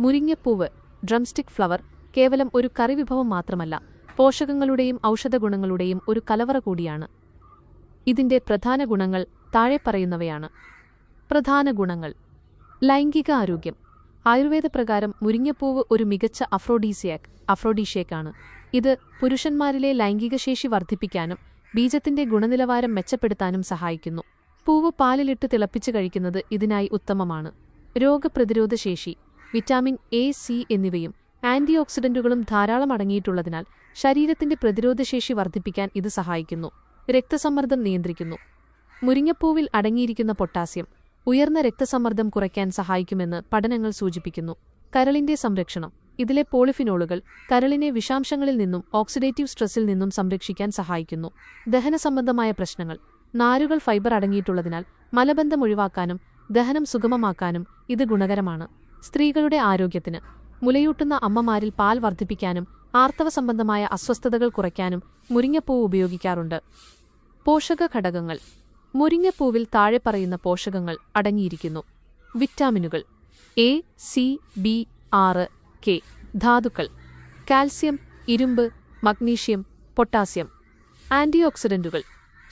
മുരിങ്ങപ്പൂവ് drumstick flower കേവലം ഒരു കറി വിഭവം മാത്രമല്ല പോഷകങ്ങളുടെയും ഔഷധഗുണങ്ങളുടെയും ഒരു കലവറ കൂടിയാണ്. ഇതിന്റെ പ്രധാന ഗുണങ്ങൾ താഴെ പറയുന്നവയാണ്. പ്രധാന ഗുണങ്ങൾ. ലൈംഗിക ആരോഗ്യം. ആയുർവേദ പ്രകാരം മുരിങ്ങപ്പൂവ് ഒരു മികച്ച അഫ്രോഡീസിയാക് അഫ്രോഡീഷ്യേക്കാണ്. ഇത് പുരുഷന്മാരിലെ ലൈംഗിക ശേഷി വർദ്ധിപ്പിക്കാനും ബീജത്തിന്റെ ഗുണനിലവാരം മെച്ചപ്പെടുത്താനും സഹായിക്കുന്നു. പൂവ് പാലിലിട്ട് തിളപ്പിച്ച് കഴിക്കുന്നത് ഇതിനായി ഉത്തമമാണ്. രോഗപ്രതിരോധ ശേഷി. വിറ്റാമിൻ എ സി എന്നിവയും ആന്റി ഓക്സിഡന്റുകളും ധാരാളം അടങ്ങിയിട്ടുള്ളതിനാൽ ശരീരത്തിന്റെ പ്രതിരോധശേഷി വർദ്ധിപ്പിക്കാൻ ഇത് സഹായിക്കുന്നു. രക്തസമ്മർദ്ദം നിയന്ത്രിക്കുന്നു. മുരിങ്ങപ്പൂവിൽ അടങ്ങിയിരിക്കുന്ന പൊട്ടാസ്യം ഉയർന്ന രക്തസമ്മർദ്ദം കുറയ്ക്കാൻ സഹായിക്കുമെന്ന് പഠനങ്ങൾ സൂചിപ്പിക്കുന്നു. കരളിന്റെ സംരക്ഷണം ഇതിലെ പോളിഫിനോളുകൾ കരളിനെ വിഷാംശങ്ങളിൽ നിന്നും ഓക്സിഡേറ്റീവ് സ്ട്രെസ്സിൽ നിന്നും സംരക്ഷിക്കാൻ സഹായിക്കുന്നു. ദഹന സംബന്ധമായ പ്രശ്നങ്ങൾ നാരുകൾ ഫൈബർ അടങ്ങിയിട്ടുള്ളതിനാൽ മലബന്ധം ഒഴിവാക്കാനും ദഹനം സുഗമമാക്കാനും ഇത് ഗുണകരമാണ്. സ്ത്രീകളുടെ ആരോഗ്യത്തിന് മുലയൂട്ടുന്ന അമ്മമാരിൽ പാൽ വർദ്ധിപ്പിക്കാനും ആർത്തവ സംബന്ധമായ അസ്വസ്ഥതകൾ കുറയ്ക്കാനും മുരിങ്ങപ്പൂവ് ഉപയോഗിക്കാറുണ്ട്. പോഷക ഘടകങ്ങൾ മുരിങ്ങപ്പൂവിൽ താഴെ പറയുന്ന പോഷകങ്ങൾ അടങ്ങിയിരിക്കുന്നു. വിറ്റാമിനുകൾ. എ സി ബി ആറ് കെ. ധാതുക്കൾ. കാൽസ്യം ഇരുമ്പ് മഗ്നീഷ്യം പൊട്ടാസ്യം. ആന്റിഓക്സിഡന്റുകൾ.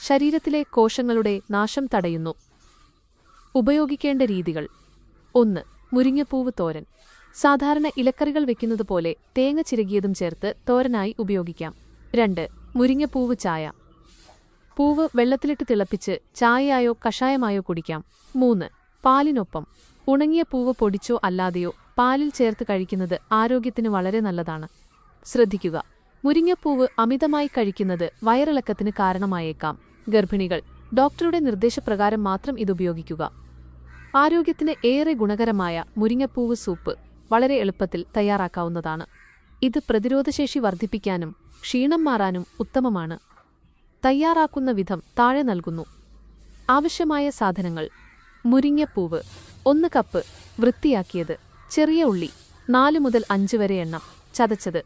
ശരീരത്തിലെ കോശങ്ങളുടെ നാശം തടയുന്നു. ഉപയോഗിക്കേണ്ട രീതികൾ. ഒന്ന് മുരിങ്ങപ്പൂവ് തോരൻ. സാധാരണ ഇലക്കറികൾ വെക്കുന്നത് പോലെ തേങ്ങ ചിരകിയതും ചേർത്ത് തോരനായി ഉപയോഗിക്കാം. രണ്ട് മുരിങ്ങപ്പൂവ് ചായ. പൂവ് വെള്ളത്തിലിട്ട് തിളപ്പിച്ച് ചായയായോ കഷായമായോ കുടിക്കാം. മൂന്ന് പാലിനൊപ്പം. ഉണങ്ങിയ പൂവ് പൊടിച്ചോ അല്ലാതെയോ പാലിൽ ചേർത്ത് കഴിക്കുന്നത് ആരോഗ്യത്തിന് വളരെ നല്ലതാണ്. ശ്രദ്ധിക്കുക. മുരിങ്ങപ്പൂവ് അമിതമായി കഴിക്കുന്നത് വയറിളക്കത്തിന് കാരണമായേക്കാം. ഗർഭിണികൾ. ഡോക്ടറുടെ നിർദ്ദേശപ്രകാരം മാത്രം ഇത് ഉപയോഗിക്കുക. ആരോഗ്യത്തിന് ഏറെ ഗുണകരമായ മുരിങ്ങപ്പൂവ് സൂപ്പ് വളരെ എളുപ്പത്തിൽ തയ്യാറാക്കാവുന്നതാണ്. ഇത് പ്രതിരോധശേഷി വർദ്ധിപ്പിക്കാനും ക്ഷീണം മാറാനും ഉത്തമമാണ്. തയ്യാറാക്കുന്ന വിധം താഴെ നൽകുന്നു. ആവശ്യമായ സാധനങ്ങൾ. മുരിങ്ങപ്പൂവ് ഒന്ന് കപ്പ് വൃത്തിയാക്കിയത് ചെറിയ ഉള്ളി നാല് മുതൽ അഞ്ച് വരെ എണ്ണം ചതച്ചത്.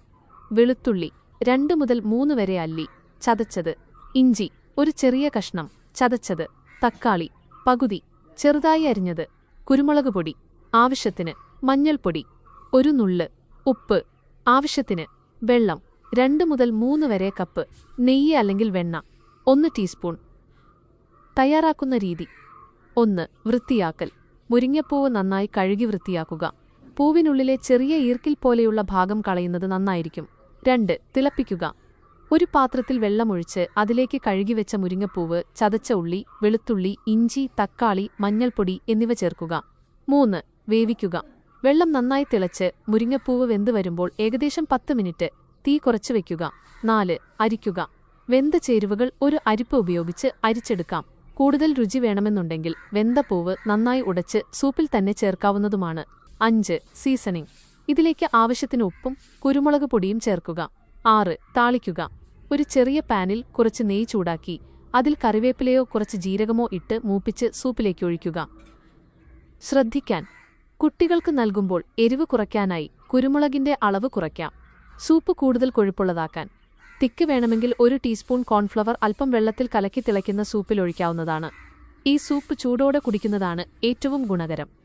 വെളുത്തുള്ളി രണ്ട് മുതൽ മൂന്ന് വരെ അല്ലി ചതച്ചത്. ഇഞ്ചി ഒരു ചെറിയ കഷ്ണം ചതച്ചത്. തക്കാളി പകുതി ചെറുതായി അരിഞ്ഞത് കുരുമുളക് പൊടി ആവശ്യത്തിന് മഞ്ഞൾപ്പൊടി ഒരു നുള്ള് ഉപ്പ് ആവശ്യത്തിന് വെള്ളം രണ്ട് മുതൽ മൂന്ന് വരെ കപ്പ് നെയ്യ് അല്ലെങ്കിൽ വെണ്ണ ഒന്ന് ടീസ്പൂൺ. തയ്യാറാക്കുന്ന രീതി. ഒന്ന് വൃത്തിയാക്കൽ. മുരിങ്ങപ്പൂവ് നന്നായി കഴുകി വൃത്തിയാക്കുക. പൂവിനുള്ളിലെ ചെറിയ ഈർക്കിൽ പോലെയുള്ള ഭാഗം കളയുന്നത് നന്നായിരിക്കും. രണ്ട് തിളപ്പിക്കുക. ഒരു പാത്രത്തിൽ വെള്ളമൊഴിച്ച് അതിലേക്ക് കഴുകിവെച്ച മുരിങ്ങപ്പൂവ് ചതച്ച ഉള്ളി വെളുത്തുള്ളി ഇഞ്ചി തക്കാളി മഞ്ഞൾപ്പൊടി എന്നിവ ചേർക്കുക. മൂന്ന് വേവിക്കുക. വെള്ളം നന്നായി തിളച്ച് മുരിങ്ങപ്പൂവ് വെന്ത് വരുമ്പോൾ ഏകദേശം പത്ത് മിനിറ്റ് തീ കുറച്ച് വയ്ക്കുക നാല് അരിക്കുക. വെന്ത ചേരുവകൾ ഒരു അരിപ്പ് ഉപയോഗിച്ച് അരിച്ചെടുക്കാം. കൂടുതൽ രുചി വേണമെന്നുണ്ടെങ്കിൽ വെന്ത പൂവ് നന്നായി ഉടച്ച് സൂപ്പിൽ തന്നെ ചേർക്കാവുന്നതുമാണ്. അഞ്ച് സീസണിംഗ്. ഇതിലേക്ക് ആവശ്യത്തിന് ഉപ്പും കുരുമുളക് പൊടിയും ചേർക്കുക. ആറ് താളിക്കുക. ഒരു ചെറിയ പാനിൽ കുറച്ച് നെയ്യ് ചൂടാക്കി അതിൽ കറിവേപ്പിലയോ കുറച്ച് ജീരകമോ ഇട്ട് മൂപ്പിച്ച് സൂപ്പിലേക്ക് ഒഴിക്കുക. ശ്രദ്ധിക്കാൻ. കുട്ടികൾക്ക് നൽകുമ്പോൾ എരിവ് കുറയ്ക്കാനായി കുരുമുളകിന്റെ അളവ് കുറയ്ക്കാം. സൂപ്പ് കൂടുതൽ കൊഴുപ്പുള്ളതാക്കാൻ. തിക്ക് വേണമെങ്കിൽ ഒരു ടീസ്പൂൺ കോൺഫ്ലവർ അല്പം വെള്ളത്തിൽ കലക്കി തിളയ്ക്കുന്ന സൂപ്പിൽ ഒഴിക്കാവുന്നതാണ്. ഈ സൂപ്പ് ചൂടോടെ കുടിക്കുന്നതാണ് ഏറ്റവും ഗുണകരം.